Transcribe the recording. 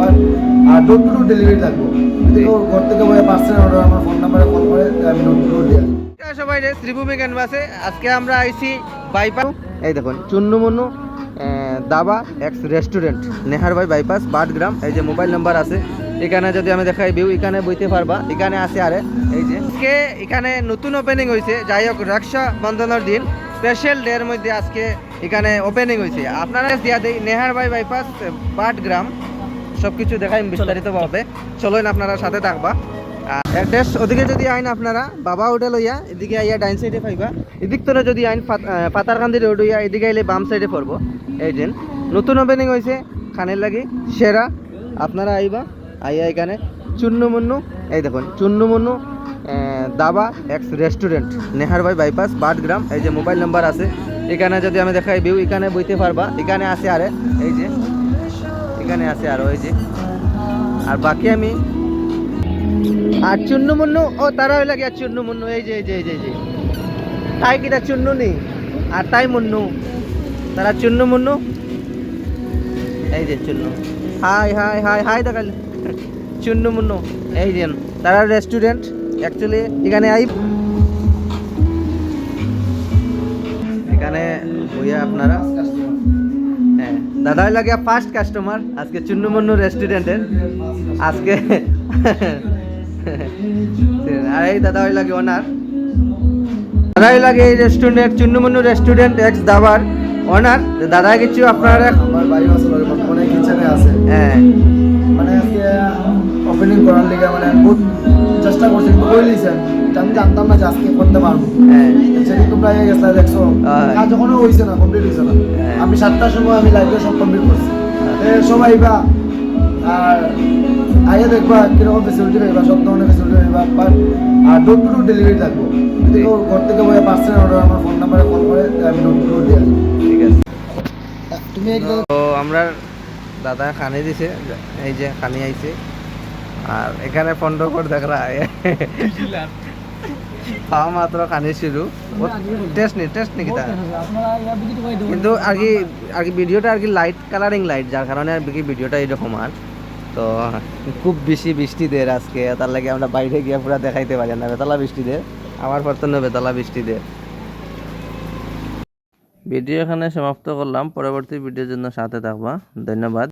But আর door door delivery থাকব যদি ঘর থেকে বলে পার্সেল অর্ডার আমার ফোন নাম্বারে কল করে আমি ডোর টু ডোর দিয়ে সবাই রে শ্রীভূমি ক্যানভাসে আজকে আমরা আইছি বাইপাস এই দেখুন চুন্নু মুন্নু দাবা এক্স রেস্টুরেন্ট নেহার ভাই বাইপাস বাটগ্রাম। এই যে মোবাইল নাম্বার আছে। এখানে যদি আমি দেখাই ভিউ এখানে বইতে পারবা। এখানে আছে আরে, এই যে। আজকে এখানে নতুন ওপেনিং হয়েছে যাই হোক রক্ষা বন্ধনের দিন। স্পেশাল ডে এর মধ্যে আজকে এখানে ওপেনিং হয়েছে আপনারা দিয়া দেই নেহার ভাই বাইপাস বাটগ্রাম। সব কিছু দেখাই বিস্তারিতভাবে। চলুন আপনারা সাথে থাকবা। অ্যাড্রেস ওদিকে যদি আইন আপনারা বাবা হোটেল হইয়া এদিকে আইয়া ডাইন সাইডে পাইবা এদিক তোরা যদি আইন পাতারকান্দি রোড হইয়া এদিকে আইলে বাম সাইডে পড়ব। এই দিন নতুন ওপেনিং হয়েছে খানের লাগি সেরা। আপনারা আইবা আইয়া এখানে। চুন্নু মুন্নু এই দেখুন চুন্নু মুন্নু দাবা এক্স রেস্টুরেন্ট নেহার ভাই বাইপাস বাটগ্রাম এই যে মোবাইল নাম্বার আছে এখানে যদি আমি দেখাই ভিউ এখানে বইতে পারবা। এখানে আছে আরে এই যে এখানে আছে আরও ওই যে। আর বাকি আমি আর চুন্নু মুন্নু, ও তারা হইলা গিয়া চুন্নু মুন্নু, এই যে এই যে এই যে তাই কিটা চুন্নু নি আর তাই মুন্নু। তারা চুন্নু মুন্নু। এই যে Chunnu. Hi hi hi hi, দেখাল। চুন্নু মুন্নু। এই যে, তারা রেস্টুরেন্ট অ্যাকচুয়ালি এখানে আই এখানে বইয়া আপনারা দাদা লাগে ফার্স্ট কাস্টমার আজকে চুন্নু মুন্নু রেস্টুরেন্টের আজকে আর এই দাদা ওই লাগে ওনার দাদা ওই লাগে এই restaurant Chunnu Munnu restaurant ex দাবার ওনার দাদা কিছু আপনারা আমার বাড়ি আছে মানে কিচেনে আছে। হ্যাঁ। মানে আজকে ওপেনিং করার লিগে মানে বহুত চেষ্টা করছি করে দিয়েছেন আমি জানতাম না যে আজকে করতে পারব। হ্যাঁ। সেদিন তোমরা আগে গেছো দেখছ। হ্যাঁ। কাজ যখনও হয়েছে না কমপ্লিট হয়েছে না। হ্যাঁ। আমি সাতটার সময় আমি লাইভে সব কমপ্লিট করছি। এ, সবাই বা আর আগে দেখবা কীরকম ফেসিলিটি পাইবা সব ধরনের ফেসিলিটি পাইবা বাট আর ডোর টু ডোর ডেলিভারি থাকব যদি কেউ ঘর থেকে বলে পার্সেল অর্ডার আমার ফোন নাম্বারে কল করে আমি ডোর টু ডোর দিয়ে আসব। ঠিক আছে। তুমি একদম তো আমরা দাদা খানি দিছে এই যে খানি আইছে। আর এখানে পনেরো করে দেখরা খাওয়া মাত্র খানি টেস্ট নেই টেস্ট নেই কিতা? কিন্তু আর কি আর কি ভিডিওটা আর কি লাইট কালারিং লাইট যার কারণে আর কি ভিডিওটা এরকম আর তো খুব বেশি বৃষ্টি দের আজকে তার লাগে আমরা বাইরে গিয়ে পুরো দেখাইতে পারি না বেতলা বৃষ্টি দের আমার পর তো বেতলা বৃষ্টি দের ভিডিও এখানে সমাপ্ত করলাম, পরবর্তী ভিডিওর জন্য সাথে থাকবা। ধন্যবাদ।